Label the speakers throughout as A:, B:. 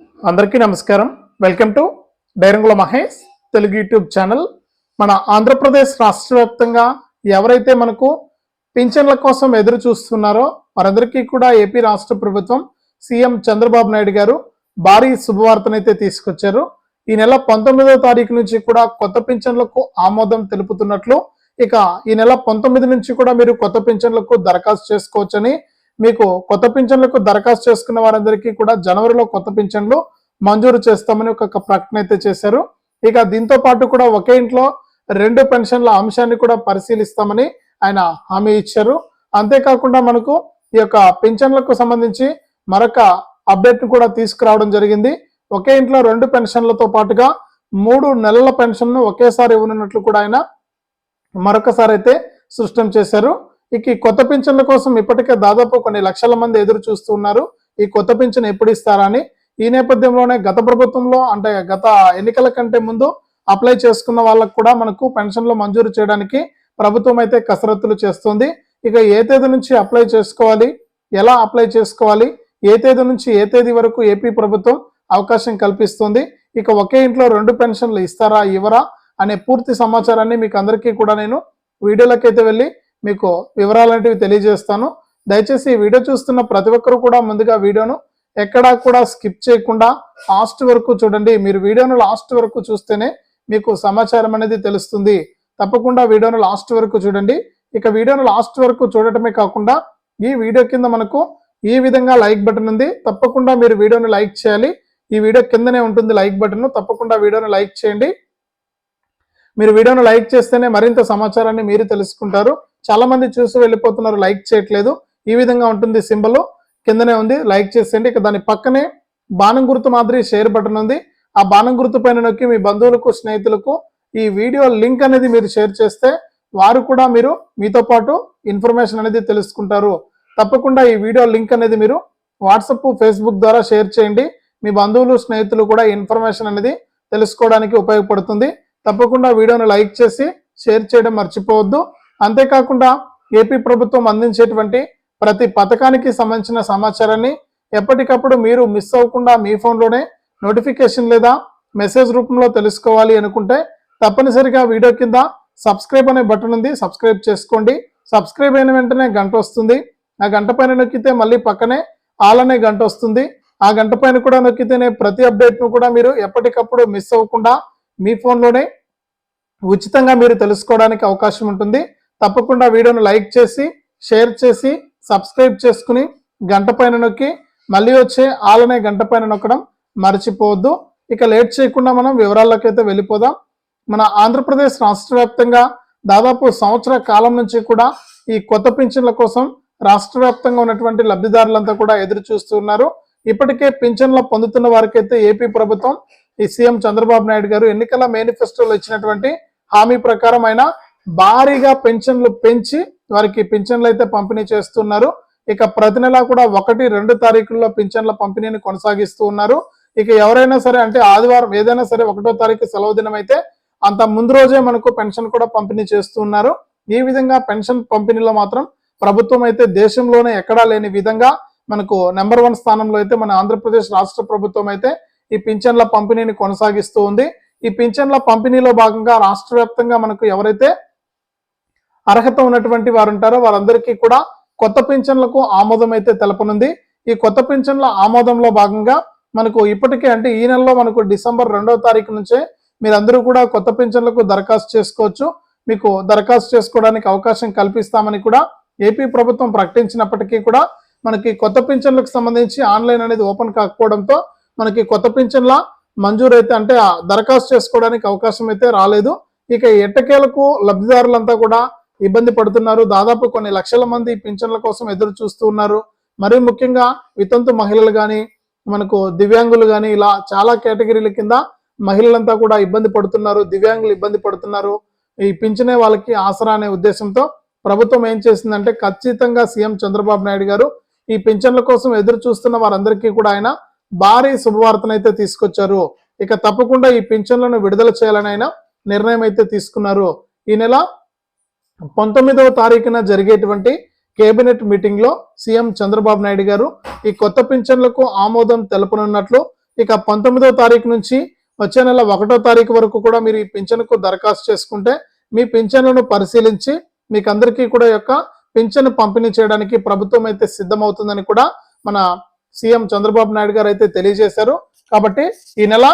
A: అందరికీ నమస్కారం. Welcome to Dairangula Mahesh Telugu YouTube channel. మన ఆంధ్రప్రదేశ్ రాష్ట్ర వ్యాప్తంగా ఎవరైతే మనకు పింఛన్ల కోసం ఎదురు చూస్తున్నారో వారందరికీ కూడా ఏపీ రాష్ట్ర ప్రభుత్వం సీఎం చంద్రబాబు నాయుడు గారు భారీ శుభవార్తనైతే తీసుకొచ్చారు. ఈ నెల పంతొమ్మిదవ తారీఖు నుంచి కూడా కొత్త పింఛన్లకు ఆమోదం తెలుపుతున్నట్లు ఇక ఈ నెల పంతొమ్మిది నుంచి కూడా మీరు కొత్త పింఛన్లకు దరఖాస్తు చేసుకోవచ్చని మీకు కొత్త పింఛన్లకు దరఖాస్తు చేసుకున్న వారందరికీ కూడా జనవరిలో కొత్త పింఛన్లు మంజూరు చేస్తామని ఒక ప్రకటన అయితే చేశారు. ఇక దీంతో పాటు కూడా ఒకే ఇంట్లో రెండు పెన్షన్ల అంశాన్ని కూడా పరిశీలిస్తామని ఆయన హామీ ఇచ్చారు. అంతేకాకుండా మనకు ఈ యొక్క పింఛన్లకు సంబంధించి మరొక అప్డేట్ కూడా తీసుకురావడం జరిగింది. ఒకే ఇంట్లో రెండు పెన్షన్లతో పాటుగా మూడు నెలల పెన్షన్ను ఒకేసారి ఇవ్వనున్నట్లు కూడా ఆయన మరొకసారి అయితే సృష్టం చేశారు. ఇక ఈ కొత్త పింఛన్ల కోసం ఇప్పటికే దాదాపు కొన్ని లక్షల మంది ఎదురు చూస్తూ ఉన్నారు. ఈ కొత్త పింఛన్ ఎప్పుడు ఇస్తారా అని ఈ నేపథ్యంలోనే గత ప్రభుత్వంలో అంటే గత ఎన్నికల కంటే ముందు అప్లై చేసుకున్న వాళ్ళకు కూడా మనకు పెన్షన్లు మంజూరు చేయడానికి ప్రభుత్వం అయితే కసరత్తులు చేస్తుంది. ఇక ఏ తేదీ నుంచి అప్లై చేసుకోవాలి? ఎలా అప్లై చేసుకోవాలి? ఏ తేదీ నుంచి ఏ తేదీ వరకు ఏపీ ప్రభుత్వం అవకాశం కల్పిస్తుంది? ఇక ఒకే ఇంట్లో రెండు పెన్షన్లు ఇస్తారా? ఇవ్వరా? అనే పూర్తి సమాచారాన్ని మీకు అందరికీ కూడా నేను వీడియోలకైతే అయితే వెళ్ళి మీకు వివరాలంటివి తెలియజేస్తాను. దయచేసి ఈ వీడియో చూస్తున్న ప్రతి ఒక్కరు కూడా ముందుగా వీడియోను ఎక్కడా కూడా స్కిప్ చేయకుండా లాస్ట్ వరకు చూడండి. మీరు వీడియోను లాస్ట్ వరకు చూస్తేనే మీకు సమాచారం అనేది తెలుస్తుంది. తప్పకుండా వీడియోను లాస్ట్ వరకు చూడండి. ఇక వీడియోను లాస్ట్ వరకు చూడటమే కాకుండా ఈ వీడియో కింద మనకు ఈ విధంగా లైక్ బటన్ ఉంది. తప్పకుండా మీరు వీడియోను లైక్ చేయాలి. ఈ వీడియో కిందనే ఉంటుంది లైక్ బటన్ తప్పకుండా వీడియోను లైక్ చేయండి. మీరు వీడియోను లైక్ చేస్తేనే మరింత సమాచారాన్ని మీరు తెలుసుకుంటారు. చాలా మంది చూసి వెళ్ళిపోతున్నారు లైక్ చేయట్లేదు. ఈ విధంగా ఉంటుంది సింబల్. కిందనే ఉంది లైక్ చేసేయండి. ఇక దాని పక్కనే బాణం గుర్తు మాదిరి షేర్ బటన్ ఉంది. ఆ బాణం గుర్తు పైన నొక్కి మీ బంధువులకు స్నేహితులకు ఈ వీడియో లింక్ అనేది మీరు షేర్ చేస్తే వారు కూడా మీరు మీతో పాటు ఇన్ఫర్మేషన్ అనేది తెలుసుకుంటారు. తప్పకుండా ఈ వీడియో లింక్ అనేది మీరు వాట్సప్ ఫేస్బుక్ ద్వారా షేర్ చేయండి. మీ బంధువులు స్నేహితులు కూడా ఇన్ఫర్మేషన్ అనేది తెలుసుకోవడానికి ఉపయోగపడుతుంది. తప్పకుండా వీడియోను లైక్ చేసి షేర్ చేయడం మర్చిపోవద్దు. అంతేకాకుండా ఏపీ ప్రభుత్వం అందించేటువంటి ప్రతి పథకానికి సంబంధించిన సమాచారాన్ని ఎప్పటికప్పుడు మీరు మిస్ అవ్వకుండా మీ ఫోన్లోనే నోటిఫికేషన్ లేదా మెసేజ్ రూపంలో తెలుసుకోవాలి అనుకుంటే తప్పనిసరిగా వీడియో కింద సబ్స్క్రైబ్ అనే బటన్ ఉంది. సబ్స్క్రైబ్ చేసుకోండి. సబ్స్క్రైబ్ అయిన వెంటనే గంట వస్తుంది. ఆ గంట పైన నొక్కితే మళ్ళీ పక్కనే ఆల్ అనే గంట వస్తుంది. ఆ గంట పైన కూడా నొక్కితేనే ప్రతి అప్డేట్ను కూడా మీరు ఎప్పటికప్పుడు మిస్ అవ్వకుండా మీ ఫోన్లోనే ఉచితంగా మీరు తెలుసుకోవడానికి అవకాశం ఉంటుంది. తప్పకుండా వీడియోను లైక్ చేసి షేర్ చేసి సబ్స్క్రైబ్ చేసుకుని గంట పైన నొక్కి మళ్ళీ వచ్చే ఆలనే గంట పైన నొక్కడం మర్చిపోవద్దు. ఇక లేట్ చేయకుండా మనం వివరాల్లోకి అయితే వెళ్ళిపోదాం. మన ఆంధ్రప్రదేశ్ రాష్ట్ర వ్యాప్తంగా దాదాపు సంవత్సర కాలం నుంచి కూడా ఈ కొత్త పింఛన్ల కోసం రాష్ట్ర వ్యాప్తంగా ఉన్నటువంటి లబ్ధిదారులంతా కూడా ఎదురు చూస్తున్నారు ఇప్పటికే పింఛన్లు పొందుతున్న వారికైతే ఏపీ ప్రభుత్వం ఈ సీఎం చంద్రబాబు నాయుడు గారు ఎన్నికల మేనిఫెస్టోలో ఇచ్చినటువంటి హామీ ప్రకారం ఆయన భారీగా పెన్షన్లు పెంచి వారికి పెన్షన్లు అయితే పంపిణీ చేస్తున్నారు. ఇక ప్రతి నెల కూడా ఒకటి రెండు తారీఖుల్లో పింఛన్ల పంపిణీని కొనసాగిస్తూ ఉన్నారు. ఇక ఎవరైనా సరే అంటే ఆదివారం ఏదైనా సరే ఒకటో తారీఖు సెలవు దినం అయితే అంత ముందు రోజే మనకు పెన్షన్ కూడా పంపిణీ చేస్తూ ఉన్నారు. ఈ విధంగా పెన్షన్ పంపిణీలో మాత్రం ప్రభుత్వం అయితే దేశంలోనే ఎక్కడా లేని విధంగా మనకు నెంబర్ వన్ స్థానంలో అయితే మన ఆంధ్రప్రదేశ్ రాష్ట్ర ప్రభుత్వం అయితే ఈ పింఛన్ల పంపిణీని కొనసాగిస్తూ ఉంది. ఈ పింఛన్ల పంపిణీలో భాగంగా రాష్ట్ర వ్యాప్తంగా మనకు ఎవరైతే అర్హత ఉన్నటువంటి వారు ఉంటారో వారందరికీ కూడా కొత్త పింఛన్లకు ఆమోదం అయితే తెలపనుంది. ఈ కొత్త పింఛన్ల ఆమోదంలో భాగంగా మనకు ఇప్పటికే అంటే ఈ నెలలో మనకు డిసెంబర్ రెండవ తారీఖు నుంచే మీరందరూ కూడా కొత్త పింఛన్లకు దరఖాస్తు చేసుకోవచ్చు. మీకు దరఖాస్తు చేసుకోవడానికి అవకాశం కల్పిస్తామని కూడా ఏపీ ప్రభుత్వం ప్రకటించినప్పటికీ కూడా మనకి కొత్త పింఛన్లకు సంబంధించి ఆన్లైన్ అనేది ఓపెన్ కాకపోవడంతో మనకి కొత్త పింఛన్ల మంజూరు అయితే అంటే దరఖాస్తు చేసుకోవడానికి అవకాశం అయితే రాలేదు. ఇక ఎట్టకేలకు లబ్ధిదారులంతా కూడా ఇబ్బంది పడుతున్నారు. దాదాపు కొన్ని లక్షల మంది పింఛన్ల కోసం ఎదురు చూస్తూ ఉన్నారు. మరీ ముఖ్యంగా వితంతు మహిళలు కానీ మనకు దివ్యాంగులు కానీ ఇలా చాలా కేటగిరీల కింద మహిళలంతా కూడా ఇబ్బంది పడుతున్నారు. దివ్యాంగులు ఇబ్బంది పడుతున్నారు. ఈ పింఛనే వాళ్ళకి ఆసరా అనే ఉద్దేశంతో ప్రభుత్వం ఏం చేసిందంటే ఖచ్చితంగా సీఎం చంద్రబాబు నాయుడు గారు ఈ పింఛన్ల కోసం ఎదురు చూస్తున్న వారందరికీ కూడా ఆయన భారీ శుభవార్తనైతే తీసుకొచ్చారు. ఇక తప్పకుండా ఈ పింఛన్లను విడుదల చేయాలని ఆయన నిర్ణయం అయితే తీసుకున్నారు. ఈ నెల పంతొమ్మిదవ తారీఖున జరిగేటువంటి కేబినెట్ మీటింగ్లో సీఎం చంద్రబాబు నాయుడు గారు ఈ కొత్త పింఛన్లకు ఆమోదం తెలపనున్నట్లు ఇక పంతొమ్మిదవ తారీఖు నుంచి వచ్చే నెల ఒకటో తారీఖు వరకు కూడా మీరు ఈ పింఛన్కు దరఖాస్తు చేసుకుంటే మీ పింఛన్లను పరిశీలించి మీకు అందరికీ కూడా యొక్క పింఛను పంపిణీ చేయడానికి ప్రభుత్వం అయితే సిద్ధమవుతుందని కూడా మన సీఎం చంద్రబాబు నాయుడు గారు అయితే తెలియజేశారు. కాబట్టి ఈ నెల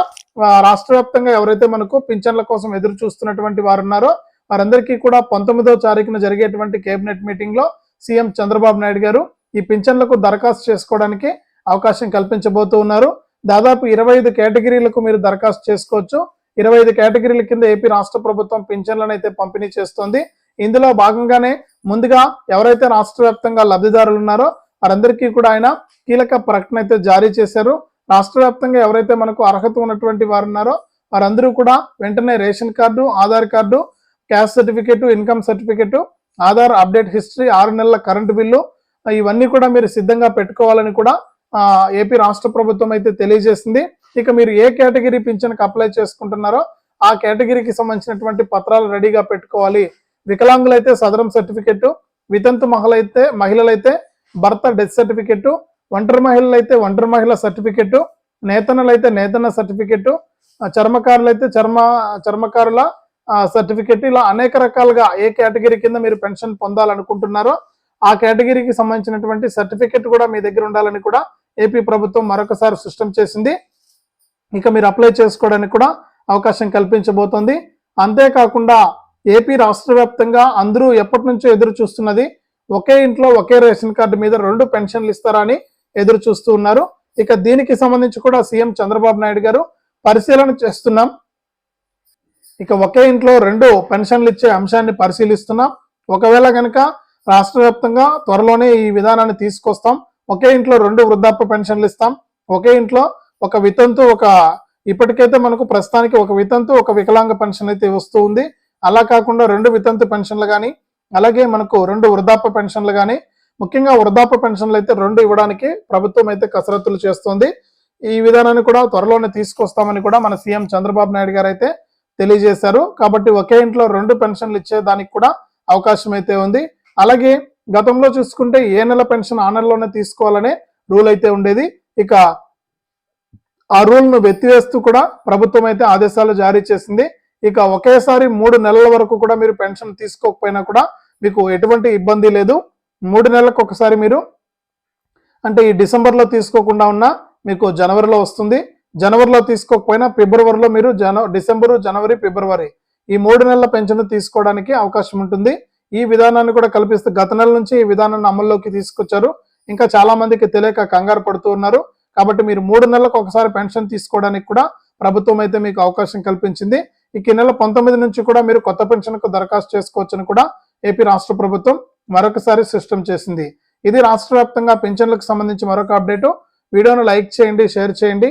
A: రాష్ట్ర వ్యాప్తంగా ఎవరైతే మనకు పింఛన్ల కోసం ఎదురు చూస్తున్నటువంటి వారు ఉన్నారో వారందరికీ కూడా పంతొమ్మిదవ తారీఖున జరిగేటువంటి కేబినెట్ మీటింగ్లో సీఎం చంద్రబాబు నాయుడు గారు ఈ పింఛన్లకు దరఖాస్తు చేసుకోవడానికి అవకాశం కల్పించబోతూ ఉన్నారు. దాదాపు ఇరవై ఐదు కేటగిరీలకు మీరు దరఖాస్తు చేసుకోవచ్చు. ఇరవై ఐదు కేటగిరీల కింద ఏపీ రాష్ట్ర ప్రభుత్వం పింఛన్లను అయితే పంపిణీ చేస్తోంది. ఇందులో భాగంగానే ముందుగా ఎవరైతే రాష్ట్ర వ్యాప్తంగా లబ్ధిదారులు ఉన్నారో వారందరికీ కూడా ఆయన కీలక ప్రకటన అయితే జారీ చేశారు. రాష్ట్ర వ్యాప్తంగా ఎవరైతే మనకు అర్హత ఉన్నటువంటి వారు ఉన్నారో వారందరూ కూడా వెంటనే ration card Aadhaar card caste certificate income certificate Aadhaar update history ఆరు నెలల కరెంటు బిల్లు ఇవన్నీ కూడా మీరు సిద్ధంగా పెట్టుకోవాలని కూడా ఏపీ రాష్ట్ర ప్రభుత్వం అయితే తెలియజేసింది. ఇక మీరు ఏ కేటగిరీ పింఛన్కి అప్లై చేసుకుంటున్నారో ఆ కేటగిరీకి సంబంధించినటువంటి పత్రాలు రెడీగా పెట్టుకోవాలి. వికలాంగులైతే సదరం సర్టిఫికెట్ వితంతు మహిళైతే మహిళలైతే భర్త డెత్ సర్టిఫికెట్ ఒంటరి మహిళలైతే ఒంటరి మహిళ సర్టిఫికెట్ నేతనలైతే నేతన సర్టిఫికెట్ చర్మకారులైతే చర్మ చర్మకారుల సర్టిఫికెట్ ఇలా అనేక రకాలుగా ఏ కేటగిరీ కింద మీరు పెన్షన్ పొందాలనుకుంటున్నారో ఆ కేటగిరీకి సంబంధించినటువంటి సర్టిఫికెట్ కూడా మీ దగ్గర ఉండాలని కూడా ఏపీ ప్రభుత్వం మరొకసారి స్పష్టం చేసింది. ఇక మీరు అప్లై చేసుకోవడానికి కూడా అవకాశం కల్పించబోతోంది. అంతేకాకుండా ఏపీ రాష్ట్ర వ్యాప్తంగా అందరూ ఎప్పటి నుంచో ఎదురు చూస్తున్నది ఒకే ఇంట్లో ఒకే రేషన్ కార్డు మీద రెండు పెన్షన్లు ఇస్తారా అని ఎదురు చూస్తూ ఉన్నారు. ఇక దీనికి సంబంధించి కూడా సీఎం చంద్రబాబు నాయుడు గారు పరిశీలన చేస్తున్నాం. ఇక ఒకే ఇంట్లో రెండు పెన్షన్లు ఇచ్చే అంశాన్ని పరిశీలిస్తున్నాం. ఒకవేళ కనుక రాష్ట్ర వ్యాప్తంగా త్వరలోనే ఈ విధానాన్ని తీసుకొస్తాం. ఒకే ఇంట్లో రెండు వృద్ధాప్య పెన్షన్లు ఇస్తాం. ఒకే ఇంట్లో ఒక వితంతు ఒక ఇప్పటికైతే మనకు ప్రస్తుతానికి ఒక వితంతు ఒక వికలాంగ పెన్షన్ అయితే వస్తూ ఉంది. అలా కాకుండా రెండు వితంతు పెన్షన్లు కానీ అలాగే మనకు రెండు వృద్ధాప్య పెన్షన్లు కానీ ముఖ్యంగా వృద్ధాప్య పెన్షన్లు అయితే రెండు ఇవ్వడానికి ప్రభుత్వం అయితే కసరత్తులు చేస్తోంది. ఈ విధానాన్ని కూడా త్వరలోనే తీసుకొస్తామని కూడా మన సీఎం చంద్రబాబు నాయుడు గారు అయితే తెలియజేశారు. కాబట్టి ఒకే ఇంట్లో రెండు పెన్షన్లు ఇచ్చేదానికి కూడా అవకాశం అయితే ఉంది. అలాగే గతంలో చూసుకుంటే ఏ నెల పెన్షన్ ఆ నెలలోనే తీసుకోవాలనే రూల్ అయితే ఉండేది. ఇక ఆ రూల్ను వెత్తివేస్తూ కూడా ప్రభుత్వం అయితే ఆదేశాలు జారీ చేసింది. ఇక ఒకేసారి మూడు నెలల వరకు కూడా మీరు పెన్షన్ తీసుకోకపోయినా కూడా మీకు ఎటువంటి ఇబ్బంది లేదు. మూడు నెలలకు ఒకసారి మీరు అంటే ఈ డిసెంబర్లో తీసుకోకుండా ఉన్నా మీకు జనవరిలో వస్తుంది. జనవరిలో తీసుకోకపోయినా ఫిబ్రవరిలో మీరు జన డిసెంబరు జనవరి ఫిబ్రవరి ఈ మూడు నెలల పెన్షన్ తీసుకోవడానికి అవకాశం ఉంటుంది. ఈ విధానాన్ని కూడా కల్పిస్తూ గత నెల నుంచి ఈ విధానాన్ని అమల్లోకి తీసుకొచ్చారు. ఇంకా చాలా మందికి తెలియక కంగారు పడుతూ ఉన్నారు. కాబట్టి మీరు మూడు నెలలకు ఒకసారి పెన్షన్ తీసుకోవడానికి కూడా ప్రభుత్వం అయితే మీకు అవకాశం కల్పించింది. ఇక నెల పంతొమ్మిది నుంచి కూడా మీరు కొత్త పెన్షన్కు దరఖాస్తు చేసుకోవచ్చని కూడా ఏపీ రాష్ట్ర ప్రభుత్వం మరొకసారి స్పష్టం చేసింది. ఇది రాష్ట్ర వ్యాప్తంగా పెన్షన్లకు సంబంధించి మరొక అప్డేటు. వీడియోను లైక్ చేయండి షేర్ చేయండి.